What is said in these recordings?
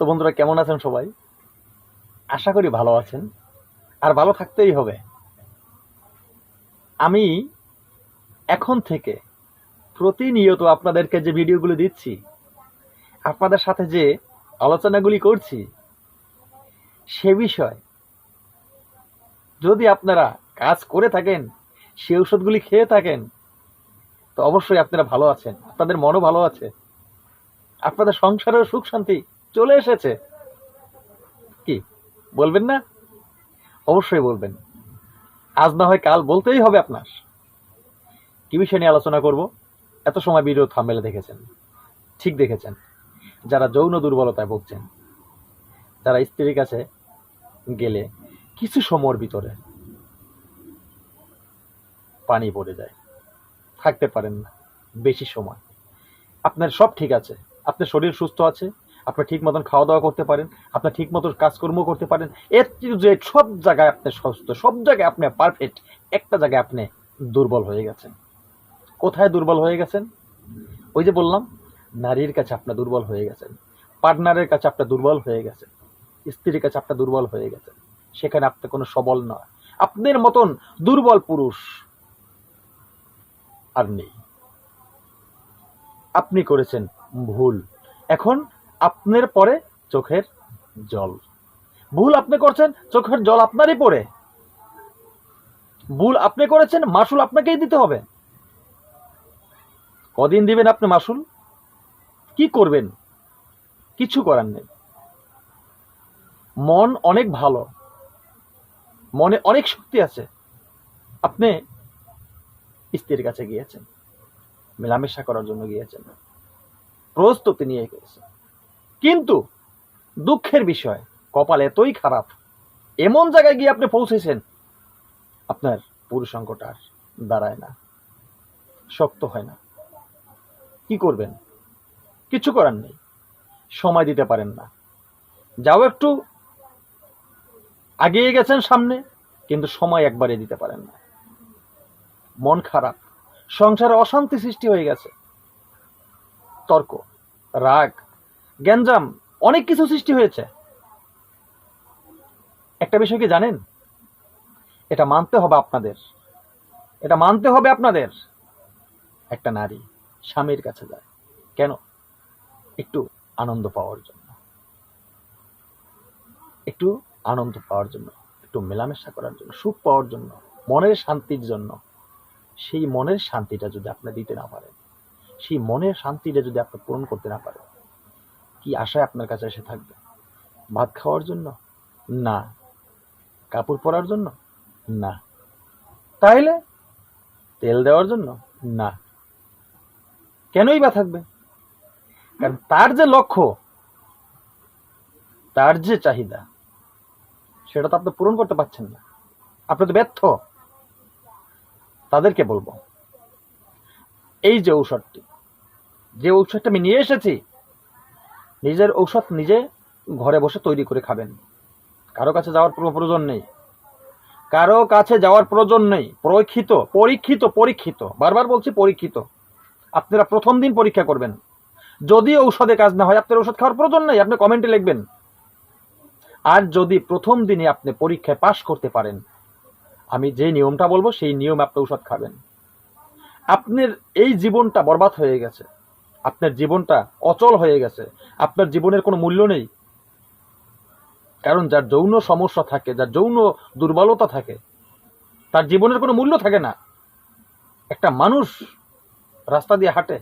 তো বন্ধুরা কেমন আছেন সবাই? আশা করি ভালো আছেন। আর ভালো থাকতেই হবে। আমি এখন থেকে প্রতিনিয়ত আপনাদেরকে যে ভিডিওগুলো দিচ্ছি, আপনাদের সাথে যে আলোচনাগুলি করছি, সে বিষয় যদি আপনারা কাজ করে থাকেন, সে ওষুধগুলি খেয়ে থাকেন, তো অবশ্যই আপনারা ভালো আছেন। আপনাদের মনও ভালো আছে। আপনাদের সংসারেও সুখ শান্তি চলে এসেছে। কি? বলবেন না? অবশ্যই বলবেন। আজ না হয় কাল বলতেই হবে আপনার। কি বিষয় নিয়ে আলোচনা করব? এত সময় ভিডিও থামেলে দেখেছেন। ঠিক দেখেছেন। যারা যৌন দুর্বলতায় ভুগছেন, যারা স্ত্রীর কাছে গেলে কিছু সময়ের ভিতরে পানি পড়ে যায়। থাকতে পারেন না। বেশি সময়। আপনার সব ঠিক আছে। আপনার শরীর সুস্থ আছে। আপনি ঠিক মতন খাওয়া দাওয়া করতে পারেন, আপনার ঠিক মতন কাজকর্ম করতে পারেন। এর যে সব জায়গায় আপনি সুস্থ, সব জায়গায় আপনি পারফেক্ট একটা জায়গায় আপনি দুর্বল হয়ে গেছেন। কোথায় দুর্বল হয়ে গেছেন? ওই যে বললাম, নারীর কাছে আপনি দুর্বল হয়ে গেছেন পার্টনারের কাছে আপনি দুর্বল হয়ে গেছেন, স্ত্রীর কাছে আপনি দুর্বল হয়ে গেছেন। সেখানে আপনি কোনো সবল নয়। আপনার মতন দুর্বল পুরুষ আর নেই। আপনি করেছেন ভুল। এখন আপনার পরে চোখের জল। ভুল আপনি করছেন, চোখের জল আপনারই পড়ে ভুল আপনি করেছেন মাসুল আপনাকেই দিতে হবে। কদিন দিবেন আপনি মাসুল কি করবেন? কিছু করার নেই। মন অনেক ভালো। মনে অনেক শক্তি আছে। আপনি স্ত্রীর কাছে গিয়েছেন। মেলামেশা করার জন্য গিয়েছেন। প্রস্তুতি নিয়ে গিয়েছেন। কিন্তু দুঃখের বিষয়, কপাল এতই খারাপ, এমন জায়গায় গিয়ে আপনি পৌঁছেছেন, আপনার পুরুষাঙ্গটা আর দাঁড়ায় না, শক্ত হয় না। কি করবেন? কিছু করার নেই, সময় দিতে পারেন না। যাও একটু, আগিয়ে গেছেন সামনে, কিন্তু সময় একবারে দিতে পারেন না। মন খারাপ, সংসারে অশান্তি সৃষ্টি হয়ে গেছে। তর্ক, রাগ গ্যাঞ্জাম, অনেক কিছু সৃষ্টি হয়েছে। একটা বিষয় কি জানেন? এটা মানতে হবে আপনাদের। এটা মানতে হবে আপনাদের। একটা নারী স্বামীর কাছে যায়। কেন? একটু আনন্দ পাওয়ার জন্য। একটু আনন্দ পাওয়ার জন্য, একটু মেলামেশা করার জন্য, সুখ পাওয়ার জন্য, মনের শান্তির জন্য। সেই মনের শান্তিটা যদি আপনি দিতে না পারেন, সেই মনের শান্তিটা যদি আপনি পূরণ করতে না পারেন কি আশায় আপনার কাছে এসে থাকবে? ভাত খাওয়ার জন্য? না। কাপড় পরার জন্য? না। তাইলে? তেল দেওয়ার জন্য? না। কেনই বা থাকবে? কারণ তার যে লক্ষ্য, তার যে চাহিদা, সেটা তো আপনি পূরণ করতে পারছেন না। আপনি তো ব্যর্থ। তাদেরকে বলব, এই যে ঔষধটি, যে ঔষধটা আমি নিয়ে এসেছি নিজের ঔষধ নিজে ঘরে বসে তৈরি করে খাবেন। কারও কাছে যাওয়ার কোনো প্রয়োজন নেই। কারও কাছে যাওয়ার প্রয়োজন নেই। পরীক্ষিত পরীক্ষিত পরীক্ষিত। বারবার বলছি পরীক্ষিত। আপনারা প্রথম দিন পরীক্ষা করবেন। যদি ঔষধে কাজ না হয়, আপনার ঔষধ খাওয়ার প্রয়োজন নেই। আপনি কমেন্টে লিখবেন। আর যদি প্রথম দিনে আপনি পরীক্ষায় পাশ করতে পারেন, আমি যে নিয়মটা বলব, সেই নিয়ম আপনি ঔষধ খাবেন। আপনার এই জীবনটা বরবাদ হয়ে গেছে। আপনার জীবনটা অচল হয়ে গেছে। আপনার জীবনের কোনো মূল্য নেই। কারণ যার যৌন সমস্যা থাকে, যার যৌন দুর্বলতা থাকে, তার জীবনের কোনো মূল্য থাকে না। একটা মানুষ রাস্তা দিয়ে হাঁটে,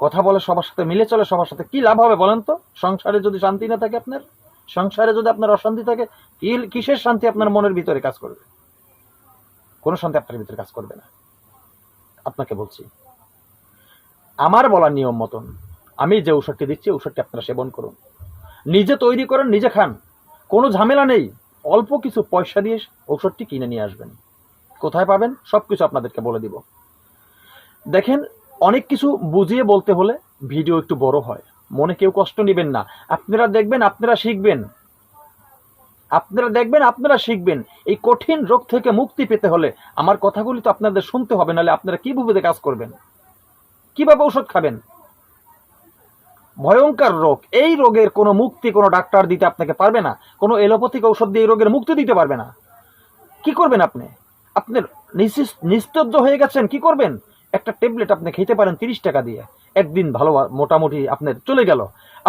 কথা বলে সবার সাথে, মিলে চলে সবার সাথে, কি লাভ হবে বলেন তো? সংসারে যদি শান্তি না থাকে আপনার, সংসারে যদি আপনার অশান্তি থাকে, কি, কিসের শান্তি আপনার মনের ভিতরে কাজ করবে? কোনো শান্তি আপনার ভিতরে কাজ করবে না। আপনাকে বলছি আমার বলার নিয়ম মতন। আমি যে ঔষধটি দিচ্ছি, ঔষধটি আপনারা সেবন করুন। নিজে তৈরি করেন, নিজে খান। কোনো ঝামেলা নেই। অল্প কিছু পয়সা দিয়ে ঔষধটি কিনে নিয়ে আসবেন। কোথায় পাবেন? সব কিছু আপনাদেরকে বলে দিব। দেখেন, অনেক কিছু বুঝিয়ে বলতে হলে ভিডিও একটু বড় হয়। মনে কেউ কষ্ট নেবেন না। আপনারা দেখবেন, আপনারা শিখবেন। আপনারা দেখবেন, আপনারা শিখবেন। এই কঠিন রোগ থেকে মুক্তি পেতে হলে আমার কথাগুলি তো আপনাদের শুনতে হবে, নাহলে আপনারা কী কীভাবে কাজ করবেন? কীভাবে ঔষধ খাবেন? ভয়ঙ্কর রোগ। এই রোগের কোনো মুক্তি কোনো ডাক্তার দিতে আপনাকে পারবে না। কোনো এলোপ্যাথিক ঔষধ দিয়ে এই রোগের মুক্তি দিতে পারবে না। কি করবেন আপনি? আপনার নিস্তব্ধ হয়ে গেছেন, কি করবেন? একটা ট্যাবলেট আপনি খেতে পারেন তিরিশ টাকা দিয়ে। একদিন ভালো মোটামুটি আপনার চলে গেল।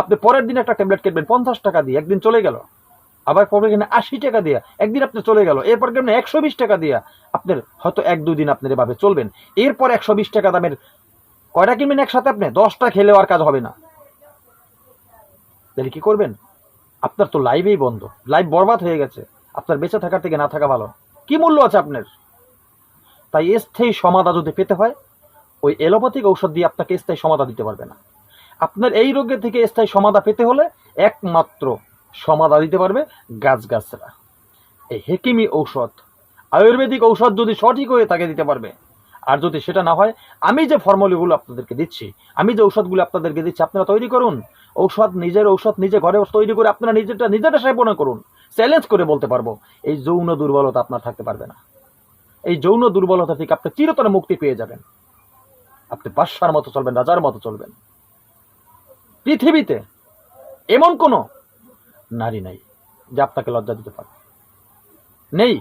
আপনি পরের দিন একটা ট্যাবলেট খেটবেন পঞ্চাশ টাকা দিয়ে, একদিন চলে গেল। আবার পরে কিনে আশি টাকা দিয়ে, একদিন আপনি চলে গেল। এরপর কেমন? একশো বিশ টাকা দিয়ে। আপনার হয়তো এক দুই দিন আপনার এভাবে চলবেন। এরপর একশো বিশ টাকা দামের কয়টা কিনবেন একসাথে আপনি? দশটা খেলেও আর কাজ হবে না। তাহলে কি করবেন? আপনার তো লাইভেই বন্ধ। লাইভ বরবাদ হয়ে গেছে। আপনার বেঁচে থাকার থেকে না থাকা ভালো। কি মূল্য আছে আপনার? তাই স্থায়ী সমাধা যদি পেতে হয়, ওই এলোপ্যাথিক ঔষধ দিয়ে আপনাকে স্থায়ী সমাধা দিতে পারবে না। আপনার এই রোগের থেকে স্থায়ী সমাধা পেতে হলে একমাত্র সমাধা দিতে পারবে গাছগাছরা এই হেকিমি ঔষধ, আয়ুর্বেদিক ঔষধ যদি সঠিক হয়ে তাকে দিতে পারবে আর যদি সেটা না হয়, আমি যে ফর্মুলিগুলো আপনাদেরকে দিচ্ছি, আমি যে ঔষধগুলো আপনাদেরকে দিচ্ছি, আপনারা তৈরি করুন। ঔষধ নিজের, ঔষধ নিজে ঘরে তৈরি করে আপনারা নিজেরটা নিজেরা সেবন করুন চ্যালেঞ্জ করে বলতে পারব, এই যৌন দুর্বলতা আপনার থাকতে পারবে না। এই যৌন দুর্বলতা থেকে আপনি চিরতরে মুক্তি পেয়ে যাবেন। আপনি বাদশার মতো চলবেন, রাজার মতো চলবেন। পৃথিবীতে এমন কোনো নারী নাই যে আপনাকে লজ্জা দিতে পারে। নেই।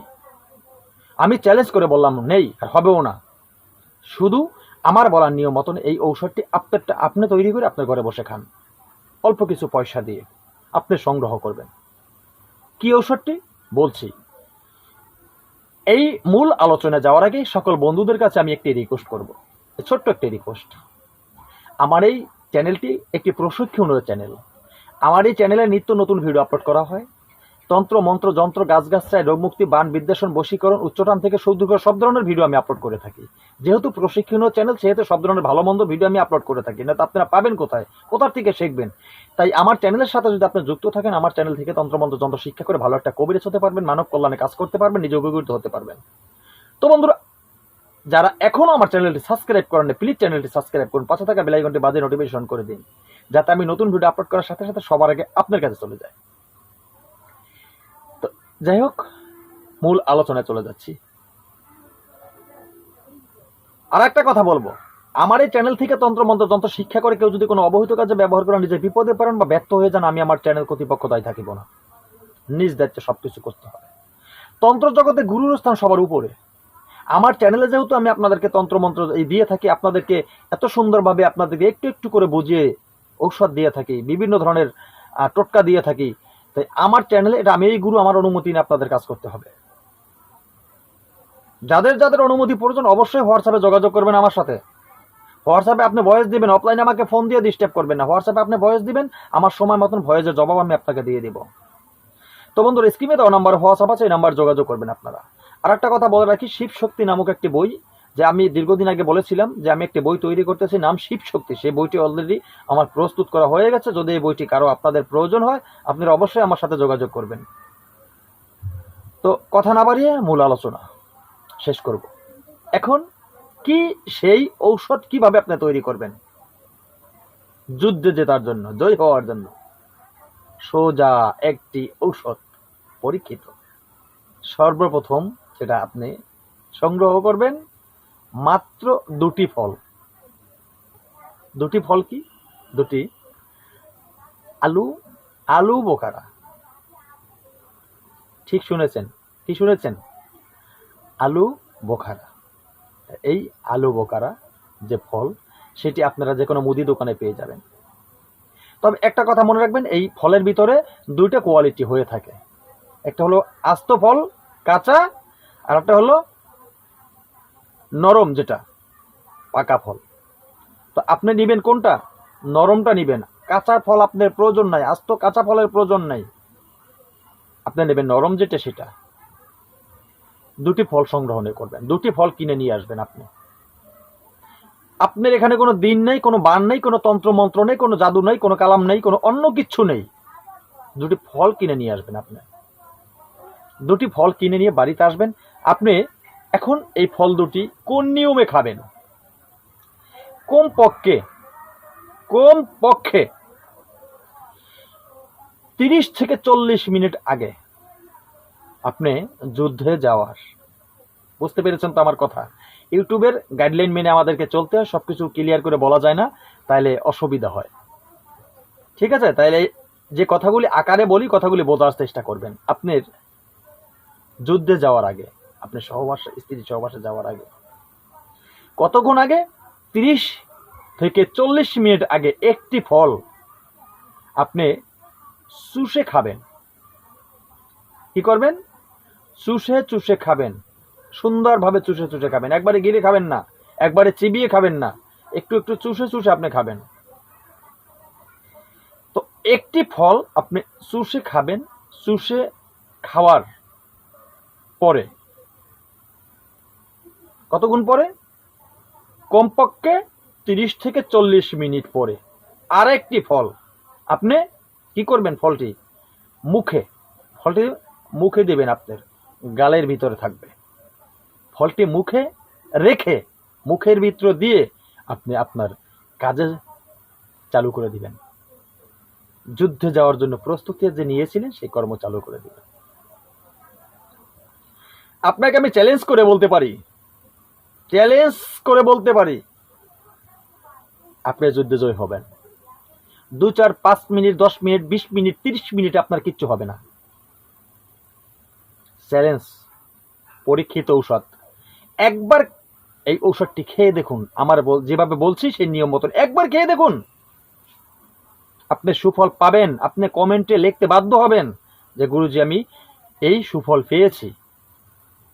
আমি চ্যালেঞ্জ করে বললাম, নেই, আর হবেও না। শুধু আমার বলার নিয়ম মতন এই ঔষধটি আপনারটা আপনি তৈরি করে আপনার ঘরে বসে খান। অল্প কিছু পয়সা দিয়ে আপনি সংগ্রহ করবেন। কি ঔষধটি? বলছি। এই মূল আলোচনা যাওয়ার আগে সকল বন্ধুদের কাছে আমি একটি রিকোয়েস্ট করব। ছোট্ট একটি রিকোয়েস্ট আমার এই চ্যানেলটি একটি প্রশিক্ষণীয় চ্যানেল আমার এই চ্যানেলে নিত্য নতুন ভিডিও আপলোড করা হয়। তন্ত্র, মন্ত্র, যন্ত্র, গাছগাছরায় রোগমুক্তি বান, বিদ্বেষণ, বশীকরণ উচ্চটান থেকে সৌদুর্গ সব ধরনের ভিডিও আমি আপলোড করে থাকি। যেহেতু প্রশিক্ষণীয় চ্যানেল সেহেতু সব ধরনের ভালো মন্দ ভিডিও আমি আপলোড করে থাকি। না তো আপনারা পাবেন কোথায়? কোথার থেকে শিখবেন? তাই আমার চ্যানেলের সাথে যদি আপনি যুক্ত থাকেন, আমার চ্যানেল থেকে তন্ত্রমন্ত্র যন্ত্র শিক্ষা করে ভালো একটা কবিরাজ হতে পারবেন, মানব কল্যাণে কাজ করতে পারবেন, নিজে উপকৃত হতে পারবেন। তো বন্ধুরা, যারা এখনও আমার চ্যানেলটি সাবস্ক্রাইব করেন প্লিজ চ্যানেলটি সাবস্ক্রাইব করুন, পাশে থাকা বেলাইকনটি বাজে নোটিফিকেশন করে দিন, যাতে আমি নতুন ভিডিও আপলোড করার সাথে সাথে সবার আগে আপনার কাছে চলে যায়। যাই হোক মূল আলোচনায় চলে যাচ্ছি। আর একটা কথা বলব। আমার এই চ্যানেল থেকে তন্ত্রমন্ত্র, যন্ত্র শিক্ষা করে কেউ যদি কোনো অবহিত কাজে ব্যবহার করে নিজের বিপদে পারেন বা ব্যর্থ হয়ে যান, আমি আমার চ্যানেল কর্তৃপক্ষ দায়ী থাকিব না। নিজ দায়িত্বে সবকিছু করতে হবে। তন্ত্র জগতে গুরুর স্থান সবার উপরে। আমার চ্যানেলে যেহেতু আমি আপনাদেরকে তন্ত্রমন্ত্র দিয়ে থাকি, আপনাদেরকে এত সুন্দরভাবে আপনাদেরকে একটু একটু করে বুঝিয়ে ঔষধ দিয়ে থাকি, বিভিন্ন ধরনের টোটকা দিয়ে থাকি তাই আমার চ্যানেলে এটা আমি এই গুরু আমার অনুমতি নিয়ে আপনাদের কাজ করতে হবে। যাদের যাদের অনুমতি প্রয়োজন, অবশ্যই হোয়াটসঅ্যাপে যোগাযোগ করবেন আমার সাথে। হোয়াটসঅ্যাপে আপনি ভয়েস দিবেন অফলাইনে আমাকে ফোন দিয়ে ডিস্টার্ব করবেন না। হোয়াটসঅ্যাপে আপনি ভয়েস দিবেন, আমার সময় মতন ভয়েসের জবাব আমি আপনাকে দিয়ে দিব। তো বন্ধুর স্ক্রিনে দেওয়া নাম্বার হোয়াটসঅ্যাপ আছে, এই নাম্বার যোগাযোগ করবেন আপনারা। আর একটা কথা বলে রাখি, শিব শক্তি নামক একটি বই যে আমি দীর্ঘদিন আগে বলেছিলাম যে আমি একটি বই তৈরি করতেছি, নাম শিব শক্তি। সেই বইটি অলরেডি আমার প্রস্তুত করা হয়ে গেছে। যদি এই বইটি কারও আপনাদের প্রয়োজন হয়, আপনারা অবশ্যই আমার সাথে যোগাযোগ করবেন। তো কথা না বাড়িয়ে মূল আলোচনা। শেষ করব। এখন কি সেই ঔষধ কীভাবে আপনি তৈরি করবেন? যুদ্ধে জেতার জন্য, জয় হওয়ার জন্য। সোজা একটি ঔষধ পরীক্ষিত। সর্বপ্রথম সেটা আপনি সংগ্রহ করবেন। মাত্র দুটি ফল। দুটি ফল কি? দুটি আলু আলু বোকারা। ঠিক শুনেছেন? কি শুনেছেন? আলু বোখারা এই আলু বোকারা যে ফল, সেটি আপনারা যে কোনো মুদি দোকানে পেয়ে যাবেন। তবে একটা কথা মনে রাখবেন, এই ফলের ভিতরে দুইটা কোয়ালিটি হয়ে থাকে। একটা হলো আস্ত ফল, কাঁচা, আর একটা হলো নরম যেটা, পাকা ফল। তো আপনি নিবেন কোনটা? নরমটা নিবেন। কাঁচা ফল আপনার প্রয়োজন নাই, আস্ত কাঁচা ফলের প্রয়োজন নাই। আপনি নেবেন নরম যেটা সেটা। দুটি ফল সংগ্রহণে করবেন, দুটি ফল কিনে নিয়ে আসবেন আপনি। আপনার এখানে কোনো দিন নেই, কোনো বান নেই, কোনো তন্ত্র মন্ত্র নেই, কোনো জাদু নেই, কোনো কালাম নেই, কোনো অন্য কিচ্ছু নেই। দুটি ফল কিনে নিয়ে আসবেন আপনি। দুটি ফল কিনে নিয়ে বাড়িতে আসবেন। আপনি এখন এই ফল দুটি কোন নিয়মে খাবেন? কোন পক্ষে কোন পক্ষে তিরিশ থেকে চল্লিশ মিনিট আগে আপনি যুদ্ধে যাওয়ার। বুঝতে পেরেছেন তো আমার কথা? ইউটিউবের গাইডলাইন মেনে আমাদেরকে চলতে হয়, সবকিছু ক্লিয়ার করে বলা যায় না, তাইলে অসুবিধা হয়। ঠিক আছে? তাইলে যে কথাগুলি আকারে বলি, কথাগুলি বোঝার চেষ্টা করবেন। আপনার যুদ্ধে যাওয়ার আগে। আপনি সহবাসে স্ত্রী সহবাসে যাওয়ার আগে। কতক্ষণ আগে? তিরিশ থেকে চল্লিশ মিনিট আগে একটি ফল আপনি চুষে খাবেন। কি করবেন? চুষে চুষে খাবেন। সুন্দরভাবে চুষে চুষে খাবেন। একবারে গিলে খাবেন না, একবারে চিবিয়ে খাবেন না, একটু একটু চুষে চুষে আপনি খাবেন। তো একটি ফল আপনি চুষে খাবেন চুষে খাওয়ার পরে কতক্ষণ পরে? কমপক্ষে তিরিশ থেকে চল্লিশ মিনিট পরে। আর একটি ফল। আপনি কি করবেন ফলটি? মুখে। ফলটি মুখে দেবেন আপনার। গালের ভিতরে থাকবে। ফলটি মুখে রেখে, মুখের ভিতর দিয়ে আপনি আপনার কাজে চালু করে দিবেন। যুদ্ধে যাওয়ার জন্য প্রস্তুতি যে নিয়েছিলেন, সেই কর্ম চালু করে দিবেন। আপনাকে আমি চ্যালেঞ্জ করে বলতে পারি চ্যালেঞ্জ করে বলতে পারি, আপনি যুদ্ধে জয় হবেন। দু চার পাঁচ মিনিট, দশ মিনিট, বিশ মিনিট, তিরিশ মিনিট আপনার কিচ্ছু হবে না। চ্যালেঞ্জ, পরীক্ষিত ঔষধ। একবার এই ঔষধটি খেয়ে দেখুন, আমার যেভাবে বলছি সেই নিয়ম মতন। একবার খেয়ে দেখুন। আপনি সুফল পাবেন, আপনি কমেন্টে লিখতে বাধ্য হবেন যে, গুরুজি, আমি এই সুফল পেয়েছি।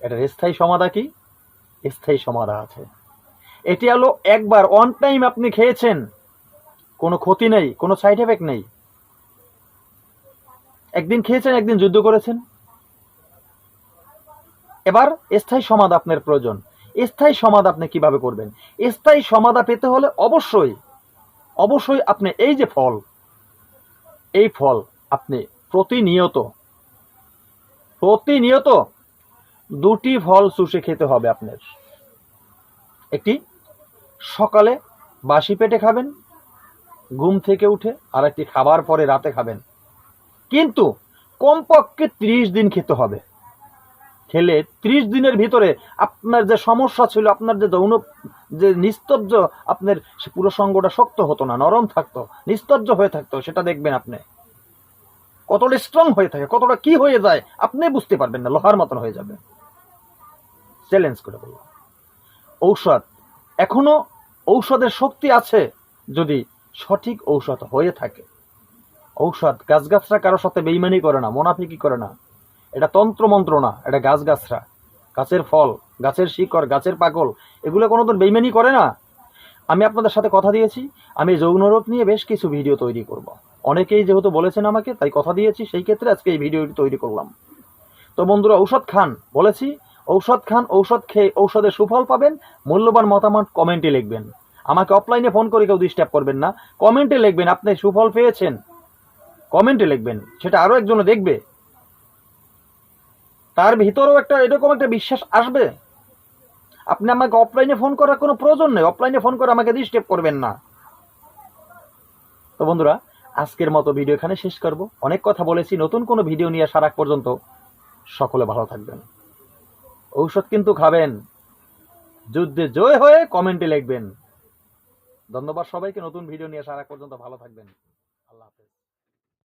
এটার স্থায়ী সমাধা কি? স্থায়ী সমাধা আছে। এটি হলো একবার অন টাইম আপনি খেয়েছেন, কোনো ক্ষতি নেই, কোনো সাইড এফেক্ট নেই। একদিন খেয়েছেন, একদিন যুদ্ধ করেছেন। এবার স্থায়ী সমাধা আপনার প্রয়োজন। স্থায়ী সমাধা আপনি কীভাবে করবেন? স্থায়ী সমাধা পেতে হলে অবশ্যই অবশ্যই আপনি এই যে ফল, এই ফল আপনি প্রতিনিয়ত প্রতিনিয়ত দুটি ফল চুষে খেতে হবে আপনার। একটি, সকালে বাসি পেটে খাবেন, ঘুম থেকে উঠে আর একটি খাবার পরে রাতে খাবেন। কিন্তু কমপক্ষে ত্রিশ দিন খেতে হবে। খেলে ত্রিশ দিনের ভিতরে আপনার যে সমস্যা ছিল, আপনার যে যৌন, যে নিস্তব্জ আপনার পুরো সঙ্গটা শক্ত হতো না, নরম থাকতো নিস্তব্জ হয়ে থাকতো, সেটা দেখবেন আপনি। কতটা স্ট্রং হয়ে থাকে, কতটা কি হয়ে যায়, আপনি বুঝতে পারবেন না, লোহার মতন হয়ে যাবে। চ্যালেঞ্জ করে বললাম ঔষধ, এখনও ঔষধের শক্তি আছে যদি সঠিক ঔষধ হয়ে থাকে। ঔষধ গাছগাছরা কারোর সাথে বেইমানি করে না, মোনাফিকি করে না। এটা তন্ত্র মন্ত্র না, এটা গাছগাছরা। গাছের ফল, গাছের শিকড়, গাছের পাগল, এগুলো কোনোদিন বেইমানি করে না। আমি আপনাদের সাথে কথা দিয়েছি, আমি যৌন রোগ নিয়ে বেশ কিছু ভিডিও তৈরি করব। অনেকেই যেহেতু বলেছেন আমাকে, তাই কথা দিয়েছি, সেই ক্ষেত্রে আজকে এই ভিডিওটি তৈরি করলাম। তো বন্ধুরা, ঔষধ খান, বলেছি ঔষধ খান, ঔষধ খেয়ে ঔষধের সুফল পাবেন। মূল্যবান মতামত কমেন্টে লিখবেন। আমাকে অফলাইনে ফোন করে কেউ ডিস্টার্ব করবেন না। কমেন্টে লিখবেন, আপনি সুফল পেয়েছেন। কমেন্টে লিখবেন, সেটা আরও একজনে দেখবে। তার ভিতরেও একটা এরকম একটা বিশ্বাস আসবে। আপনি আমাকে অফলাইনে ফোন করার কোনো প্রয়োজন নেই। অফলাইনে ফোন করে আমাকে ডিস্টার্ব করবেন না। তো বন্ধুরা, আজকের মতো ভিডিও এখানে শেষ করব। অনেক কথা বলেছি। নতুন কোনো ভিডিও নিয়ে আগ পর্যন্ত সকলে ভালো থাকবেন। ঔষধ কিন্তু খাবেন। যুদ্ধে জয় হয়ে কমেন্টে লিখবেন। ধন্যবাদ সবাইকে, নতুন ভিডিও নিয়ে আগ পর্যন্ত ভালো থাকবেন।